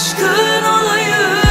aşkın olayım